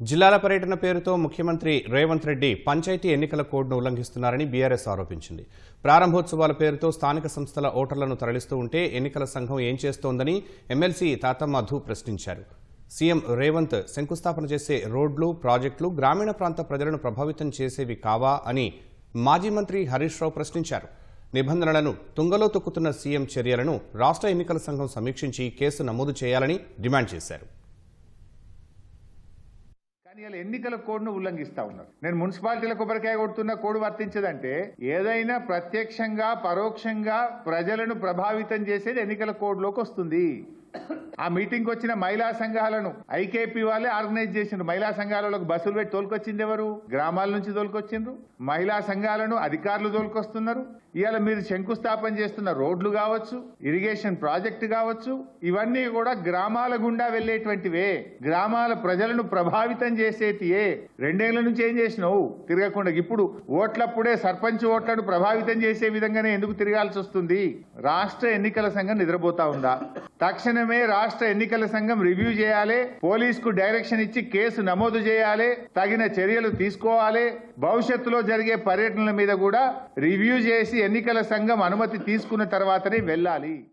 జిల్లాల పర్యటన పేరుతో ముఖ్యమంత్రి రేవంత్ రెడ్డి పంచాయతీ ఎన్నికల కోడ్ను ఉల్లంఘిస్తున్నారని బీఆర్ఎస్ ఆరోపించింది. ప్రారంభోత్సవాల పేరుతో స్థానిక సంస్థల ఓటర్లను తరలిస్తూ ఉంటే ఎన్నికల సంఘం ఏం చేస్తోందని ఎమ్మెల్సీ తాతమ్మ ధూ ప్రశ్నించారు. సీఎం రేవంత్ శంకుస్థాపన చేసే రోడ్లు ప్రాజెక్టులు గ్రామీణ ప్రాంత ప్రజలను ప్రభావితం చేసేవి కావా అని మాజీ మంత్రి హరీష్ రావు ప్రశ్నించారు. నిబంధనలను తుంగలో తొక్కుతున్న సీఎం చర్యలను రాష్ట్ర ఎన్నికల సంఘం సమీక్షించి కేసు నమోదు చేయాలని డిమాండ్ చేశారు. కానీ ఇలా ఎన్నికల కోడ్ను ఉల్లంఘిస్తా ఉన్నారు. నేను మున్సిపాలిటీల కొబ్బరికాయ కొడుతున్న కోడ్ వర్తించదంటే ఏదైనా ప్రత్యక్షంగా పరోక్షంగా ప్రజలను ప్రభావితం చేసేది ఎన్నికల కోడ్లోకి వస్తుంది. ఆ మీటింగ్ వచ్చిన మహిళా సంఘాలను ఐకేపీ వాళ్ళే ఆర్గనైజ్ చేసిండ్రు. మహిళా సంఘాలకు బస్సులు పెట్టి తోలుకొచ్చింది ఎవరు? గ్రామాల నుంచి తోలుకొచ్చిండ్రు. మహిళా సంఘాలను అధికారులు తోలుకొస్తున్నారు. ఇవాళ మీరు శంకుస్థాపన చేస్తున్న రోడ్లు కావచ్చు ఇరిగేషన్ ప్రాజెక్టు కావచ్చు ఇవన్నీ కూడా గ్రామాల గుండా వెళ్ళేటువంటివే గ్రామాల ప్రజలను ప్రభావితం చేసేటియే. రెండేళ్ళ నుంచి ఏం చేసినావు? తిరగకుండా ఇప్పుడు ఓట్లప్పుడే సర్పంచ్ ఓట్లను ప్రభావితం చేసే విధంగానే ఎందుకు తిరగాల్సి వస్తుంది? రాష్ట్ర ఎన్నికల సంఘం నిద్రపోతా ఉందా? తక్షణమే రాష్ట్ర ఎన్నికల సంఘం రివ్యూ చేయాలి. పోలీస్కు డైరెక్షన్ ఇచ్చి కేసు నమోదు చేయాలి. తగిన చర్యలు తీసుకోవాలి. భవిష్యత్తులో జరిగే పర్యటనల మీద కూడా రివ్యూ చేసి ఎన్నికల సంఘం అనుమతి తీసుకున్న తర్వాతనే వెళ్ళాలి.